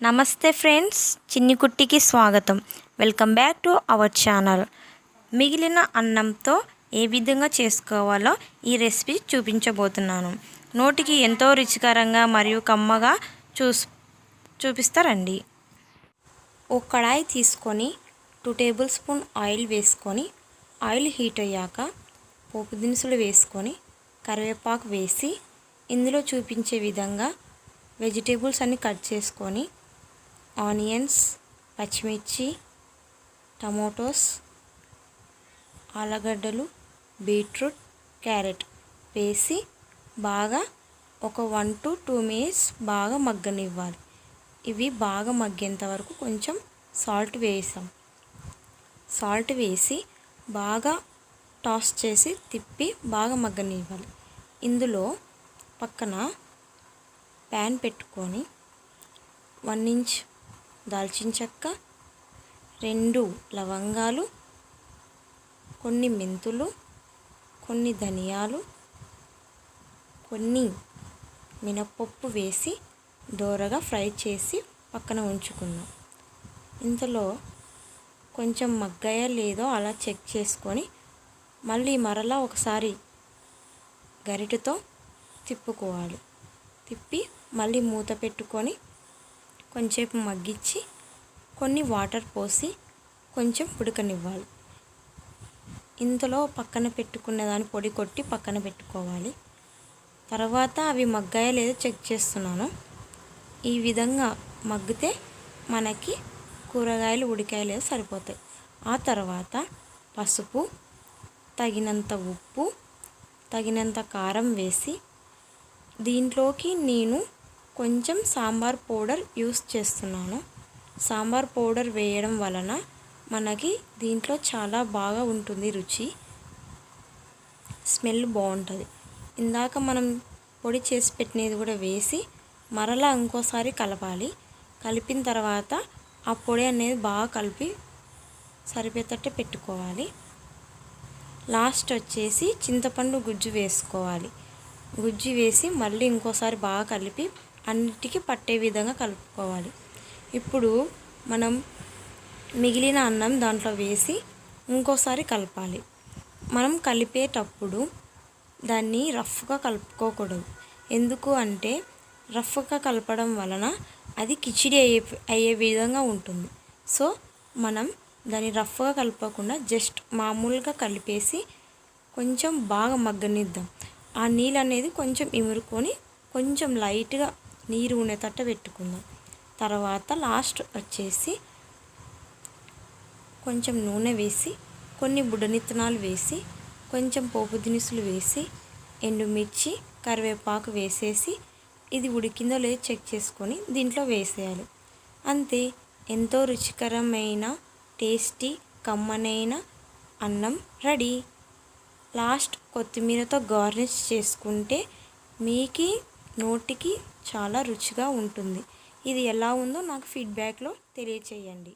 నమస్తే ఫ్రెండ్స్ చిన్ని కుట్టికి స్వాగతం. Welcome back to our channel. మిగిలిన అన్నంతో ఏ విధంగా చేసుకోవాలో ఈ రెసిపీ చూపించబోతున్నాను. నోటికి ఎంతో రుచికరంగా మరియు కమ్మగా చూస్ చూపిస్తారండి. ఒక కడాయి తీసుకొని టూ టేబుల్ స్పూన్ ఆయిల్ వేసుకొని ఆయిల్ హీట్ అయ్యాక పోపు దినుసులు వేసుకొని కరివేపాకు వేసి ఇందులో చూపించే విధంగా వెజిటేబుల్స్ అన్ని కట్ చేసుకొని ఆనియన్స్ పచ్చిమిర్చి టమోటోస్ ఆలగడ్డలు బీట్రూట్ క్యారెట్ వేసి బాగా ఒక వన్ టు టూ మినిట్స్ బాగా మగ్గనివ్వాలి. ఇవి బాగా మగ్గేంత వరకు కొంచెం సాల్ట్ వేసాం. సాల్ట్ వేసి బాగా టాస్ చేసి తిప్పి బాగా మగ్గనివ్వాలి. ఇందులో పక్కన ప్యాన్ పెట్టుకొని వన్ ఇంచ్ దాల్చిన చెక్క రెండు లవంగాలు కొన్ని మెంతులు కొన్ని ధనియాలు కొన్ని మినప్పప్పు వేసి దోరగా ఫ్రై చేసి పక్కన ఉంచుకున్నాం. ఇంతలో కొంచెం మగ్గాయా లేదో అలా చెక్ చేసుకొని మళ్ళీ మరలా ఒకసారి గరిటతో తిప్పుకోవాలి. తిప్పి మళ్ళీ మూత పెట్టుకొని కొంచెంసేపు మగ్గించి కొన్ని వాటర్ పోసి కొంచెం ఉడకనివ్వాలి. ఇంతలో పక్కన పెట్టుకున్న దాన్ని పొడి కొట్టి పక్కన పెట్టుకోవాలి. తర్వాత అవి మగ్గాయా లేదో చెక్ చేస్తున్నాను. ఈ విధంగా మగ్గితే మనకి కూరగాయలు ఉడికాయ లేదో సరిపోతాయి. ఆ తర్వాత పసుపు తగినంత ఉప్పు తగినంత కారం వేసి దీంట్లోకి నేను కొంచెం సాంబార్ పౌడర్ యూస్ చేస్తున్నాను. సాంబార్ పౌడర్ వేయడం వలన మనకి దీంట్లో చాలా బాగా ఉంటుంది రుచి. స్మెల్ బాగుంటుంది. ఇందాక మనం పొడి చేసి పెట్టినది కూడా వేసి మరలా ఇంకోసారి కలపాలి. కలిపిన తర్వాత ఆ పొడి అనేది బాగా కలిపి సరిపోయేటట్టు పెట్టుకోవాలి. లాస్ట్ వచ్చేసి చింతపండు గుజ్జు వేసుకోవాలి. గుజ్జు వేసి మళ్ళీ ఇంకోసారి బాగా కలిపి అన్నిటికీ పట్టే విధంగా కలుపుకోవాలి. ఇప్పుడు మనం మిగిలిన అన్నం దాంట్లో వేసి ఇంకోసారి కలపాలి. మనం కలిపేటప్పుడు దాన్ని రఫ్గా కలుపుకోకూడదు. ఎందుకు అంటే రఫ్గా కలపడం వలన అది కిచిడి అయ్యే అయ్యే విధంగా ఉంటుంది. సో మనం దాన్ని రఫ్గా కలపకుండా జస్ట్ మామూలుగా కలిపేసి కొంచెం బాగా మగ్గనిద్దాం. ఆ నీళ్ళు అనేది కొంచెం ఇమురుకొని కొంచెం లైట్గా నీరు ఉండేటట్టు పెట్టుకుందాం తర్వాత లాస్ట్ వచ్చేసి కొంచెం నూనె వేసి కొన్ని బుడనిత్తనాలు వేసి కొంచెం పోపు దినుసులు వేసి ఎండుమిర్చి కరివేపాకు వేసేసి ఇది ఉడికిందో లేదో చెక్ చేసుకొని దీంట్లో వేసేయాలి. అంతే ఎంతో రుచికరమైన టేస్టీ కమ్మనైన అన్నం రెడీ. లాస్ట్ కొత్తిమీరతో గార్నిష్ చేసుకుంటే మీకు నోటికి చాలా రుచిగా ఉంటుంది. ఇది ఎలా ఉందో నాకు ఫీడ్బ్యాక్లో తెలియచేయండి.